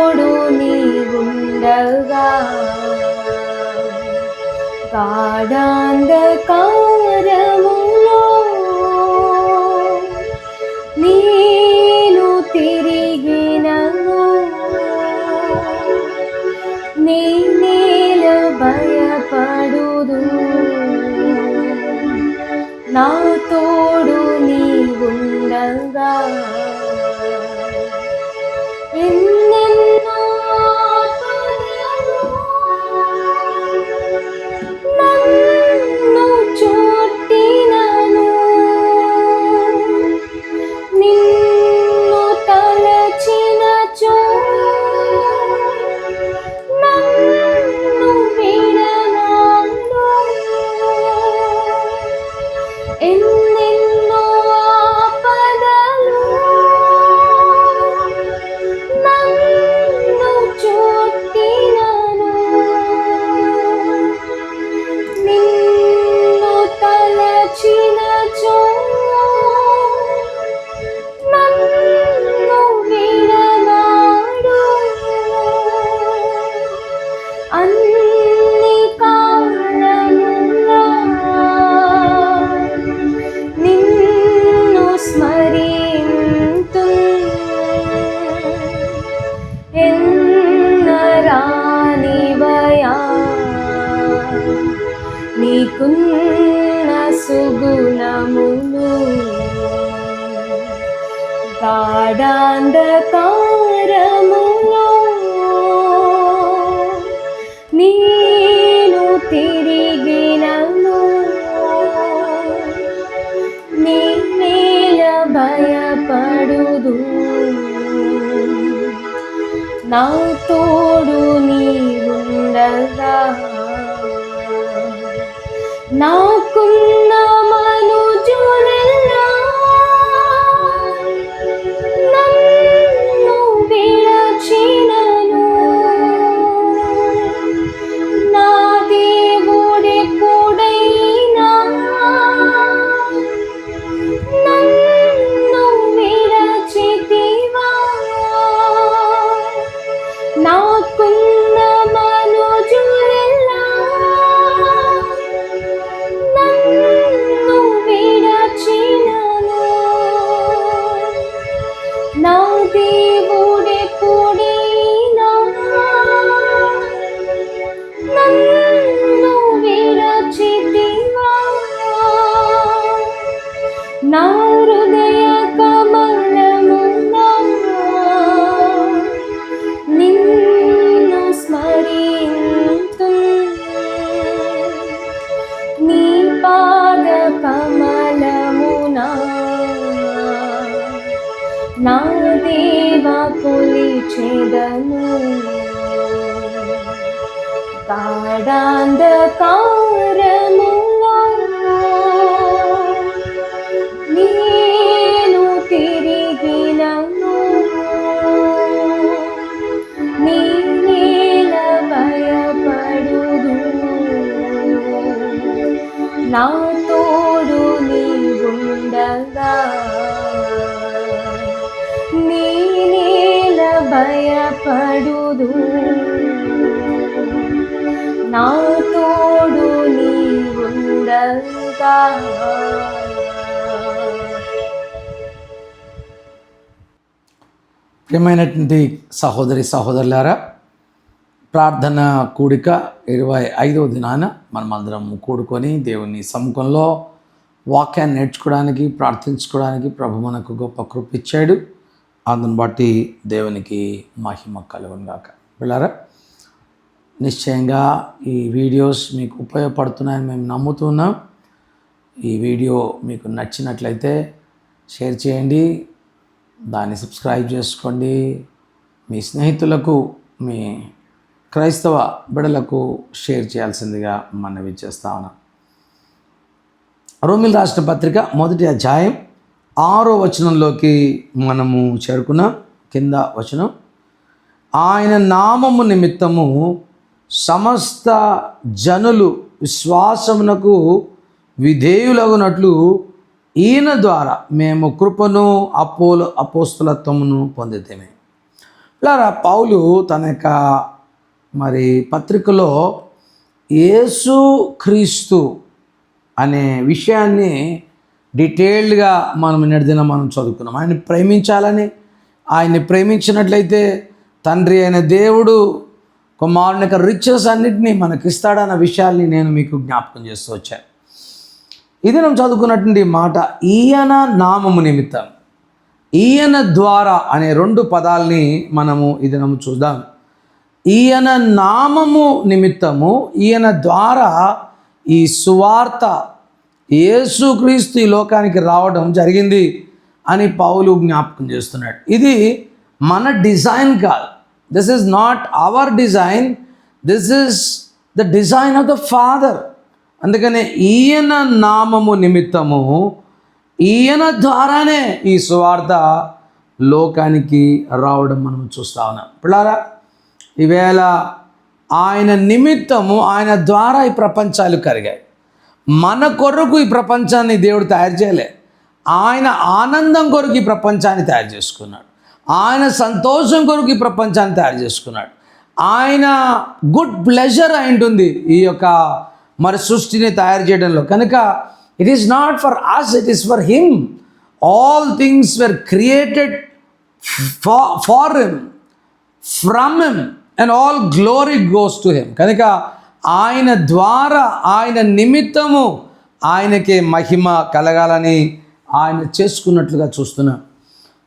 తోడు నీవుండగా గాఢాంధకార తిరిగినను నీ నేల భయపడుదు. నా తోడు నీవుండగా నా నా తోడు నీవుండగా. నీ నేల భయపడుదు. నా తోడు నీవుండగా. ప్రియమైనటువంటి సహోదరి సహోదరులారా ప్రార్థన కూడిక ఇరవై ఐదవ దినాన మనమందరం కూడుకొని దేవుని సముఖంలో వాక్యాన్ని నేర్చుకోవడానికి ప్రార్థించుకోవడానికి ప్రభు మనకు గొప్ప కృప ఇచ్చాడు. అందుని బట్టి దేవునికి మహిమ కలుగుగాక వెళ్ళారా నిశ్చయంగా ఈ వీడియోస్ మీకు ఉపయోగపడుతున్నాయని మేము నమ్ముతున్నాం ఈ వీడియో మీకు నచ్చినట్లయితే షేర్ చేయండి దాన్ని సబ్స్క్రైబ్ చేసుకోండి. మీ స్నేహితులకు మీ క్రైస్తవ బిడలకు షేర్ చేయాల్సిందిగా మనవి చేస్తా ఉన్నాం. రోమిల్ రాష్ట్ర పత్రిక మొదటి అధ్యాయం ఆరో వచనంలోకి మనము చేరుకున్నాం. కింద వచనం ఆయన నామము నిమిత్తము సమస్త జనులు విశ్వాసమునకు విధేయులగునట్లు ఈయన ద్వారా మేము కృపను అపోలు అపోస్తులత్వమును పొందితేమే. ఇలా పౌలు తన యొక్క మరి పత్రికలో యేసు క్రీస్తు అనే విషయాన్ని డీటెయిల్డ్గా మనం నిడిదిన మనం చదువుకున్నాం. ఆయన్ని ప్రేమించాలని ఆయన్ని ప్రేమించినట్లయితే తండ్రి అయిన దేవుడు కుమారుని యొక్క రిచెస్ అన్నింటినీ మనకి ఇస్తాడన్న విషయాల్ని నేను మీకు జ్ఞాపకం చేస్తూ వచ్చాను. ఇది నేను చదువుకున్నటువంటి మాట ఈయన నామము నిమిత్తం ఈయన ద్వారా అనే రెండు పదాల్ని మనము ఇది నమ్ము చూద్దాం. ఈయన నామము నిమిత్తము ఈయన ద్వారా ఈ సువార్త యేసుక్రీస్తు ఈ లోకానికి రావడం జరిగింది అని పౌలు జ్ఞాపకం చేస్తున్నాడు. ఇది మన డిజైన్ కాదు. This is not our design this is the design of the father అందుకనే ఈయన నామము నిమిత్తము ఈయన ద్వారానే ఈ సువార్త లోకానికి రావడం మనం చూస్తా ఉన్నాం. పిల్లారా ఈవేళ ఆయన నిమిత్తము ఆయన ద్వారా ఈ ప్రపంచాలు కరిగాయి. మన కొరకు ఈ ప్రపంచాన్ని దేవుడు తయారు చేయలే. ఆయన ఆనందం కొరకు ఈ ప్రపంచాన్ని తయారు చేసుకున్నాడు. ఆయన సంతోషం కొరకు ఈ ప్రపంచాన్ని తయారు చేసుకున్నాడు. ఆయన గుడ్ ప్లెజర్ అయింటుంది ఈ యొక్క మరి సృష్టిని తయారు చేయడంలో. కనుక it is not for us it is for him all things were created for him from him and all glory goes to him కనుక ఆయన ద్వారా ఆయన నిమిత్తము ఆయనకే మహిమ కలగాలని ఆయన చేసుకున్నట్లుగా చూస్తున్నాం.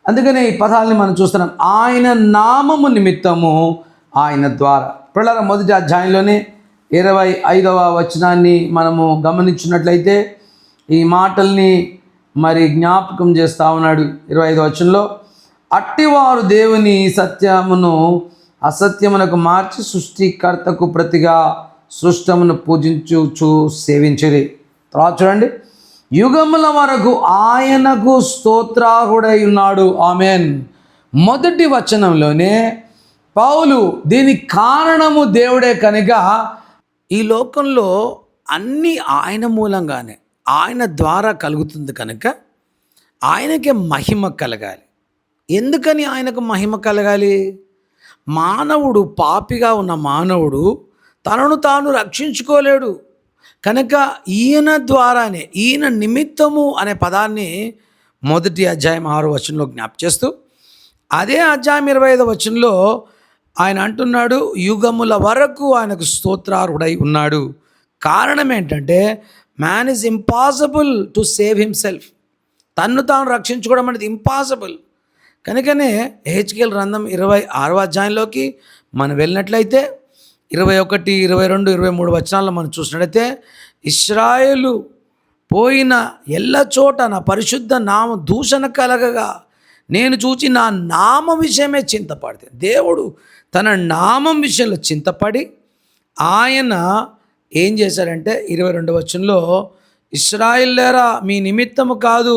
అందుకనే ఈ పదాలని మనం చూస్తున్నాం. ఆయన నామము నిమిత్తము ఆయన ద్వారా. పిల్లల మొదటి అధ్యాయంలోనే ఇరవై ఐదవ వచనాన్ని మనము గమనించినట్లయితే ఈ మాటల్ని మరి జ్ఞాపకం చేస్తా ఉన్నాడు ఇరవై ఐదవ వచనంలో. అట్టివారు దేవుని సత్యమును అసత్యమునకు మార్చి సృష్టికర్తకు ప్రతిగా సృష్టమును పూజించుచు సేవించిరి. తర్వాత చూడండి. యుగముల వరకు ఆయనకు స్తోత్రాహుడై ఉన్నాడు ఆమెన్. మొదటి వచనంలోనే పౌలు దీని కారణము దేవుడే కనుక ఈ లోకంలో అన్నీ ఆయన మూలంగానే ఆయన ద్వారా కలుగుతుంది కనుక ఆయనకే మహిమ కలగాలి. ఎందుకని ఆయనకు మహిమ కలగాలి? మానవుడు పాపిగా ఉన్న మానవుడు తనను తాను రక్షించుకోలేడు. కనుక ఈయన ద్వారానే ఈయన నిమిత్తము అనే పదాన్ని మొదటి అధ్యాయం ఆరు వచనంలో జ్ఞాప చేస్తూ అదే అధ్యాయం ఇరవై ఐదు వచనంలో ఆయన అంటున్నాడు యుగముల వరకు ఆయనకు స్తోత్రారుడై ఉన్నాడు. కారణం ఏంటంటే man is impossible to save himself తన్ను తాను రక్షించుకోవడం అనేది ఇంపాసిబుల్ కనుకనే హెచ్కేల్ రంధం ఇరవై ఆరవ అధ్యాయంలోకి మనం వెళ్ళినట్లయితే ఇరవై ఒకటి ఇరవై రెండు ఇరవై మూడు వచనాల్లో మనం చూసినట్లయితే ఇస్రాయేలు పోయిన ఎల్ల చోట నా పరిశుద్ధ నామ దూషణ కలగగా నేను చూచి నా నామం విషయమే చింతపడితే. దేవుడు తన నామం విషయంలో చింతపడి ఆయన ఏం చేశాడంటే ఇరవై రెండు వచనంలో ఇస్రాయిల్లేరా మీ నిమిత్తము కాదు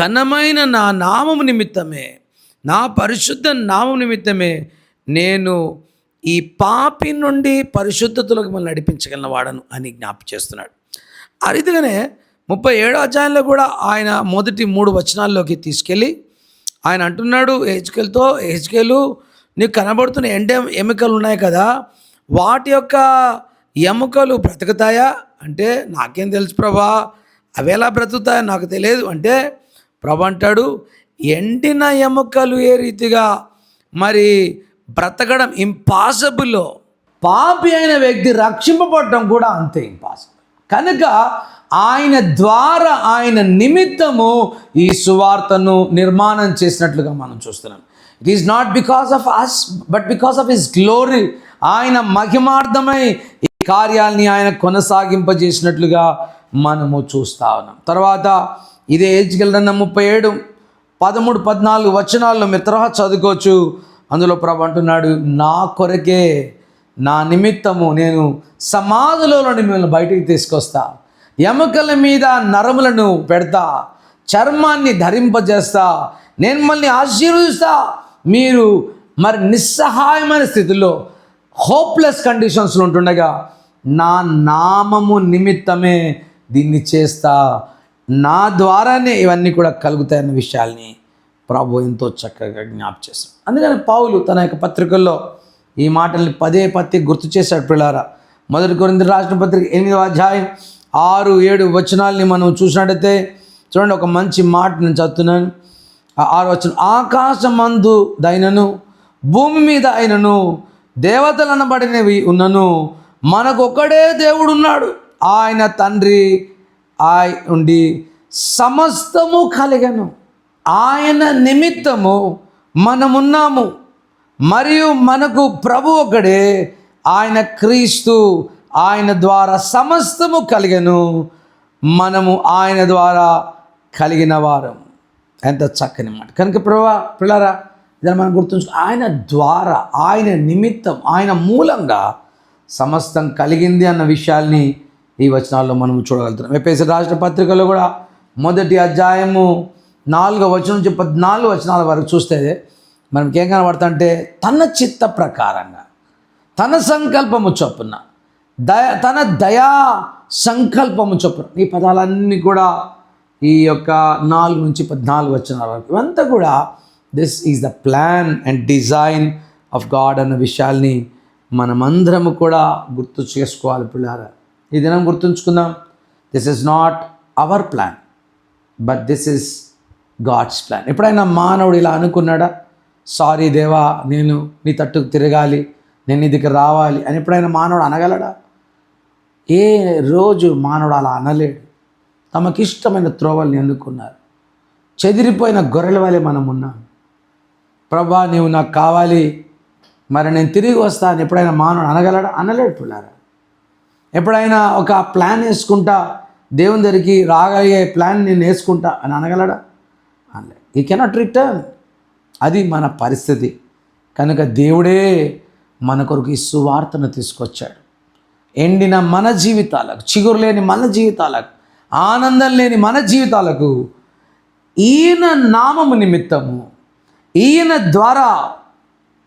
ఘనమైన నా నామము నిమిత్తమే నా పరిశుద్ధ నామం నిమిత్తమే నేను ఈ పాపి నుండి పరిశుద్ధతలకు మనం నడిపించగలిగిన వాడను అని జ్ఞాప చేస్తున్నాడు. ఆ రీతిగానే ముప్పై ఏడో అధ్యాయంలో కూడా ఆయన మొదటి మూడు వచనాల్లోకి తీసుకెళ్ళి ఆయన అంటున్నాడు హెచ్కెల్తో హెచ్కెలు నీకు కనబడుతున్న ఎండ ఎముకలు ఉన్నాయి కదా వాటి యొక్క ఎముకలు బ్రతుకుతాయా? అంటే నాకేం తెలుసు ప్రభా అవి ఎలా బ్రతుకుతాయో నాకు తెలియదు. అంటే ప్రభు అంటాడు ఎండిన ఎముకలు ఏ రీతిగా మరి బ్రతకడం ఇంపాసిబుల్ పాపి అయిన వ్యక్తి రక్షింపబడటం కూడా అంతే ఇంపాసిబుల్ కనుక ఆయన ద్వారా ఆయన నిమిత్తము ఈ సువార్తను నిర్మాణం చేసినట్లుగా మనం చూస్తున్నాం. It is not because of us but because of his glory ఆయన మహిమార్థమై ఈ కార్యాలని ఆయన కొనసాగింపజేసినట్లుగా మనము చూస్తా ఉన్నాం. తర్వాత ఇదే ఏజ్కెళ్ళిన ముప్పై ఏడు పదమూడు పద్నాలుగు వచనాల్లో మీరు తర్వాత చదువుకోవచ్చు. అందులో ప్రభు అంటున్నాడు నా కొరకే నా నిమిత్తము నేను సమాధిలో నుండి మిమ్మల్ని బయటికి తీసుకొస్తా. ఎముకల మీద నరములను పెడతా. చర్మాన్ని ధరింపజేస్తా. నేను మిమ్మల్ని ఆశీర్వదిస్తా. మీరు మరి నిస్సహాయమైన స్థితిలో హోప్లెస్ కండిషన్స్లో ఉంటుండగా నా నామము నిమిత్తమే దీన్ని చేస్తా. నా ద్వారానే ఇవన్నీ కూడా కలుగుతాయన్న విషయాల్ని ప్రభు ఎంతో చక్కగా జ్ఞాప్ చేశాడు. అందుకని పావులు తన యొక్క పత్రికల్లో ఈ మాటల్ని పదే పత్తి గుర్తు చేశాడు పిల్లారా. మొదటి కొరింది రాష్ట్ర పత్రిక ఎనిమిదవ అధ్యాయం ఆరు ఏడు వచనాల్ని మనం చూసినట్టయితే చూడండి ఒక మంచి మాట నేను చదువుతున్నాను. ఆరు వచనం ఆకాశమందు దైనను భూమి మీద అయినను దేవతలు అనబడినవి ఉన్నను మనకు ఒకడే దేవుడు ఉన్నాడు ఆయన తండ్రి ఆయ ఉండి సమస్తము కలిగను. ఆయన నిమిత్తము మనమున్నాము. మరియు మనకు ప్రభు ఒకడే ఆయన క్రీస్తు ఆయన ద్వారా సమస్తము కలిగను. మనము ఆయన ద్వారా కలిగిన వారం. ఎంత చక్కని మాట. కనుక ప్రభా పిల్లరా ఇదని మనం గుర్తుంచు ఆయన ద్వారా ఆయన నిమిత్తం ఆయన మూలంగా సమస్తం కలిగింది అన్న విషయాల్ని ఈ వచనాల్లో మనం చూడగలుగుతున్నాం. ఎప్పేసి రాష్ట్ర పత్రికలో కూడా మొదటి అధ్యాయము నాలుగో వచనం నుంచి పద్నాలుగు వచనాల వరకు చూస్తే మనకి ఏం కనబడుతుంటే తన చిత్త ప్రకారంగా తన సంకల్పము చొప్పున దయ తన దయా సంకల్పము చొప్పున ఈ పదాలన్నీ కూడా ఈ యొక్క నాలుగు నుంచి పద్నాలుగు వచ్చిన వరకు ఇవంతా కూడా this is the plan and design of God అన్న విషయాల్ని మనమందరము కూడా గుర్తు చేసుకోవాలి పిల్లారా. ఈ దినం గుర్తుంచుకుందాం. This is not our plan but this is God's plan ఎప్పుడైనా మానవుడు ఇలా అనుకున్నాడా? సారీ దేవా నేను నీ తట్టుకు తిరగాలి నేను నీ దగ్గర రావాలి అని ఎప్పుడైనా మానవుడు అనగలడా? ఏ రోజు మానవుడు అలా అనలేడు. తమకిష్టమైన త్రోవల్ని ఎన్నుకున్నారు చెదిరిపోయిన గొర్రెల వలె మనం ఉన్నాం ప్రభా నీవు నాకు కావాలి మరి నేను తిరిగి వస్తాను ఎప్పుడైనా మానవుడు అనగలడా? అనలేడు పిల్లారా. ఎప్పుడైనా ఒక ప్లాన్ వేసుకుంటా దేవుని దగ్గరికి రాగలిగే ప్లాన్ నేను వేసుకుంటా అని అనగలడా? అనలే. ఈ కెనాట్ రిటర్న్ అది మన పరిస్థితి. కనుక దేవుడే మన కొరకు ఈ సువార్తను తీసుకొచ్చాడు. ఎండిన మన జీవితాలకు చిగురు లేని మన జీవితాలకు ఆనందం లేని మన జీవితాలకు ఈయన నామము నిమిత్తము ఈయన ద్వారా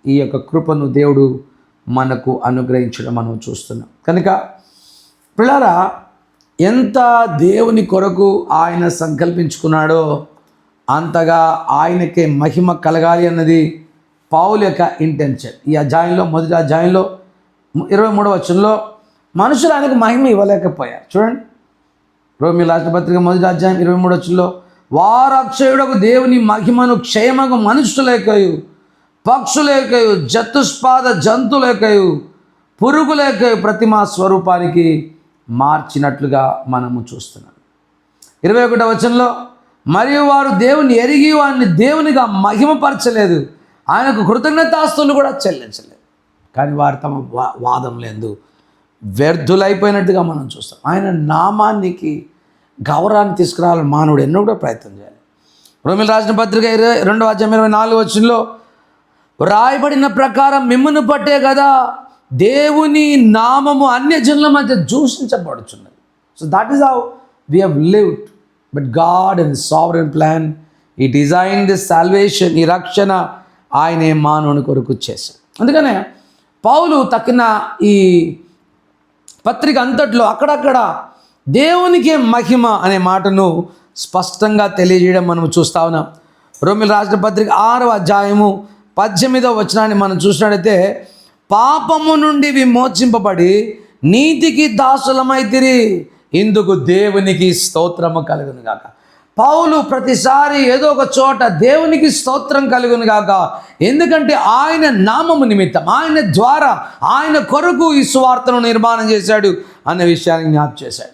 ఈ యొక్క కృపను దేవుడు మనకు అనుగ్రహించడం మనం చూస్తున్నాం. కనుక పిల్లరా ఎంత దేవుని కొరకు ఆయన సంకల్పించుకున్నాడో అంతగా ఆయనకే మహిమ కలగాలి అన్నది పావుల యొక్క ఇంటెన్షన్ ఈ అధ్యాయంలో మొదటి అధ్యాయంలో ఇరవై మూడవ వచనంలో మనుషులు ఆయనకు మహిమ ఇవ్వలేకపోయారు. చూడండి. రోమి రాష్ట్రపత్రిక మొదటి అధ్యాయం ఇరవై మూడు వచ్చుల్లో వారక్షయుడకు దేవుని మహిమను క్షేమకు మనుషులేకయు పక్షులేకయు జతుష్పాద జంతులేకయు పురుగులేకయు ప్రతిమా స్వరూపానికి మార్చినట్లుగా మనము చూస్తున్నాం. ఇరవై ఒకటో వచనంలో మరియు వారు దేవుని ఎరిగి వారిని దేవునిగా మహిమపరచలేదు. ఆయనకు కృతజ్ఞతాస్తులు కూడా చెల్లించలేదు. కానీ వారు తమ వా వాదం లేదు వ్యర్థులైపోయినట్టుగా మనం చూస్తాం. ఆయన నామానికి గౌరవాన్ని తీసుకురావాలని మానవుడు ఎన్నో కూడా ప్రయత్నం చేయాలి. రోమిల రాసిన పత్రిక ఇరవై రెండవ అధ్యాయం ఇరవై నాలుగు వచ్చినలో రాయబడిన ప్రకారం మిమ్మును పట్టే కదా దేవుని నామము అన్య జనుల మధ్య దూషించబడుచున్నది. So that is how we have lived but God and sovereign plan ఈ డిజైన్ ది సాల్వేషన్ ఈ రక్షణ ఆయనే మానవుని కొరకు చేశాడు. అందుకనే పౌలు తక్కిన ఈ పత్రిక అంతట్లో అక్కడక్కడ దేవునికే మహిమ అనే మాటను స్పష్టంగా తెలియజేయడం మనం చూస్తా ఉన్నాం. రోమిల రాష్ట్ర పత్రిక ఆరవ అధ్యాయము పద్దెనిమిదవ వచనాన్ని మనం చూసినట్టయితే పాపము నుండి విమోచింపబడి నీతికి దాసులమైతిరి ఇందుకు దేవునికి స్తోత్రము కలుగును గాక. పౌలు ప్రతిసారి ఏదో ఒక చోట దేవునికి స్తోత్రం కలుగును గాక. ఎందుకంటే ఆయన నామము నిమిత్తం ఆయన ద్వారా ఆయన కొరకు ఈ సువార్తను నిర్మాణం చేశాడు అనే విషయాన్ని జ్ఞాపం చేశాడు.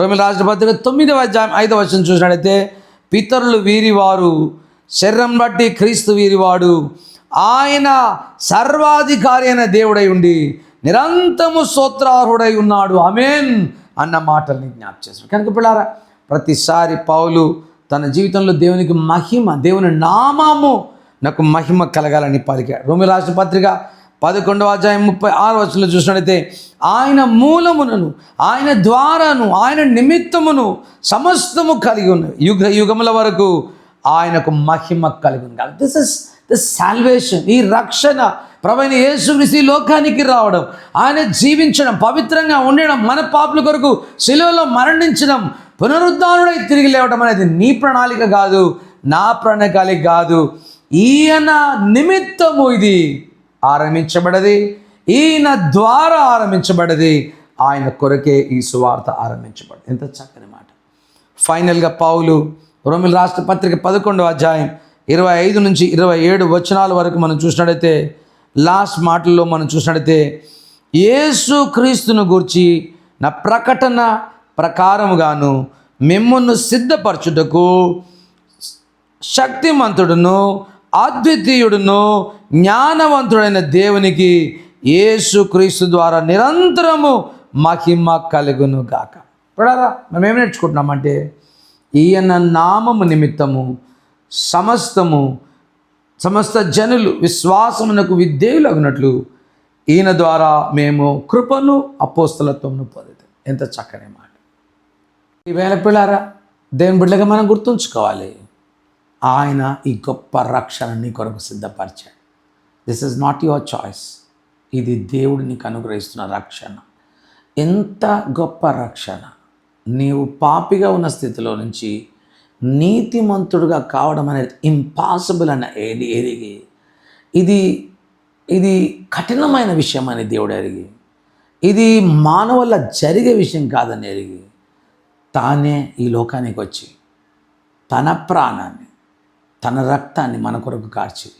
రోమిల రాష్ట్రపతిగా తొమ్మిదవ ఐదవ వర్షం చూసినట్లయితే పితరులు వీరివారు శరీరం బట్టి క్రీస్తు వీరివాడు ఆయన సర్వాధికారి అయిన దేవుడై ఉండి నిరంతము స్తోత్రార్హుడై ఉన్నాడు. అమేన్ అన్న మాటల్ని జ్ఞాపం చేశారు. కనుక పిల్లారా ప్రతిసారి పౌలు తన జీవితంలో దేవునికి మహిమ దేవుని నామము నాకు మహిమ కలగాలని పలికాడు. రోమి రాష్ట్ర పత్రిక పదకొండవ అధ్యాయం ముప్పై ఆరు వచనంలో చూసినట్టయితే ఆయన మూలమునను ఆయన ద్వారాను ఆయన నిమిత్తమును సమస్తము కలిగి ఉన్నవి. యుగ యుగముల వరకు ఆయనకు మహిమ కలిగి ఉంది దిస్ ఇస్ ద సాల్వేషన్ ఈ రక్షణ ప్రవైన యేసుక్రీస్తు లోకానికి రావడం ఆయన జీవించడం పవిత్రంగా ఉండడం మన పాపుల కొరకు శిలువలో మరణించడం పునరుద్ధానుడై తిరిగి లేవడం అనేది నీ ప్రణాళిక కాదు నా ప్రణాళిక కాదు. ఈయన నిమిత్తము ఇది ఆరంభించబడది ఈయన ద్వారా ఆరంభించబడది ఆయన కొరకే ఈ సువార్త ఆరంభించబడి ఎంత చక్కని మాట. ఫైనల్గా పౌలు రోమిల్ రాష్ట్ర పత్రిక పదకొండవ అధ్యాయం ఇరవై ఐదు నుంచి ఇరవై ఏడు వచనాల వరకు మనం చూసినట్టయితే లాస్ట్ మాటల్లో మనం చూసినట్టయితే యేసు క్రీస్తును గూర్చి నా ప్రకటన ప్రకారముగాను మిమ్మల్ని సిద్ధపరచుటకు శక్తిమంతుడును అద్వితీయుడును జ్ఞానవంతుడైన దేవునికి యేసు క్రీస్తు ద్వారా నిరంతరము మహిమ కలుగును గాక. చూడారా మనం ఏం నేర్చుకుంటున్నామంటే ఈయన నామము నిమిత్తము సమస్తము సమస్త జనులు విశ్వాసమునకు విధేయులగినట్లు ఈయన ద్వారా మేము కృపను అపోస్తలత్వమును పొందుతాం. ఎంత చక్కని మాట. ఈవేళ పిల్లారా దేవుని బిడ్డగా మనం గుర్తుంచుకోవాలి. ఆయన ఈ గొప్ప రక్షణ నీ కొరకు సిద్ధపరిచాడు. This is not your choice ఇది దేవుడు నీకు అనుగ్రహిస్తున్న రక్షణ. ఎంత గొప్ప రక్షణ. నీవు పాపిగా ఉన్న స్థితిలో నుంచి నీతిమంతుడుగా కావడం అనేది ఇంపాసిబుల్ అన్న ఏది ఎరిగి ఇది ఇది కఠినమైన విషయం అని దేవుడు ఎరిగి ఇది మానవుల జరిగే విషయం కాదని ఎరిగి తానే ఈ లోకానికి వచ్చి తన ప్రాణాన్ని తన రక్తాన్ని మన కొరకు కార్చి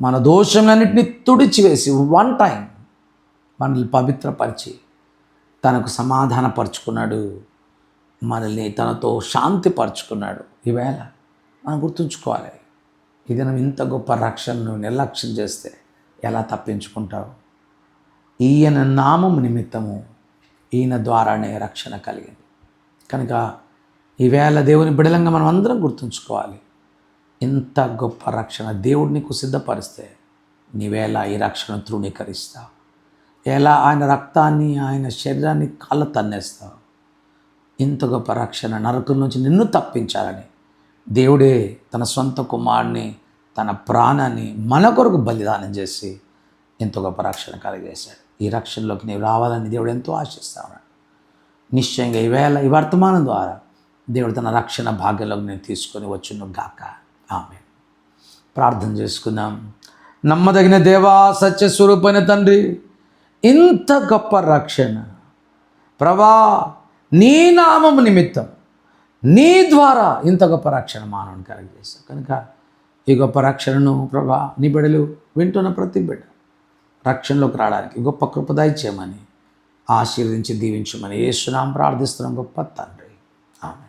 మన దోషములన్నింటినీ తుడిచివేసి వన్ టైం మనల్ని పవిత్రపరిచి తనకు సమాధానపరుచుకున్నాడు. మనల్ని తనతో శాంతిపరుచుకున్నాడు. ఈవేళ మనం గుర్తుంచుకోవాలి ఇది నువ్వు ఇంత గొప్ప రక్షణను నిర్లక్ష్యం చేస్తే ఎలా తప్పించుకుంటావు? ఈయన నామము నిమిత్తము ఈయన ద్వారానే రక్షణ కలిగింది. కనుక ఈవేళ దేవుని బిడలంగా మనం అందరం గుర్తుంచుకోవాలి ఇంత గొప్ప రక్షణ దేవుడు నీకు సిద్ధపరిస్తే నీవేళ ఈ రక్షణ తృణీకరిస్తావు. ఎలా ఆయన రక్తాన్ని ఆయన శరీరాన్ని కాళ్ళ తన్నేస్తావు. ఇంత గొప్ప రక్షణ నరకం నుంచి నిన్ను తప్పించాలని. దేవుడే తన సొంత కుమారుని తన ప్రాణాన్ని మన కొరకు బలిదానం చేసి ఎంతో గొప్ప రక్షణ కలిగేశాడు. ఈ రక్షణలోకి నీవు రావాలని దేవుడు ఎంతో ఆశిస్తా ఉన్నాడు. నిశ్చయంగా ఈవేళ ఈ వర్తమానం ద్వారా దేవుడు తన రక్షణ భాగ్యంలోకి నేను తీసుకొని వచ్చును గాక. ఆమె ప్రార్థన చేసుకుందాం. నమ్మదగిన దేవా సత్య స్వరూపైన తండ్రి ఇంత గొప్ప రక్షణ. ప్రభా నీ నామము నిమిత్తం నీ ద్వారా ఇంత గొప్ప రక్షణ మానవుని కలిగజేశావు. కనుక ఈ గొప్ప రక్షణను ప్రభా నీ బిడలు వింటున్న ప్రతి బిడ్డ రక్షణలోకి రావడానికి గొప్ప కృపదాయ చేయమని ఆశీర్వదించి దీవించమని ఏసునాం ప్రార్థిస్తున్నాం. గొప్ప తండ్రి. ఆమె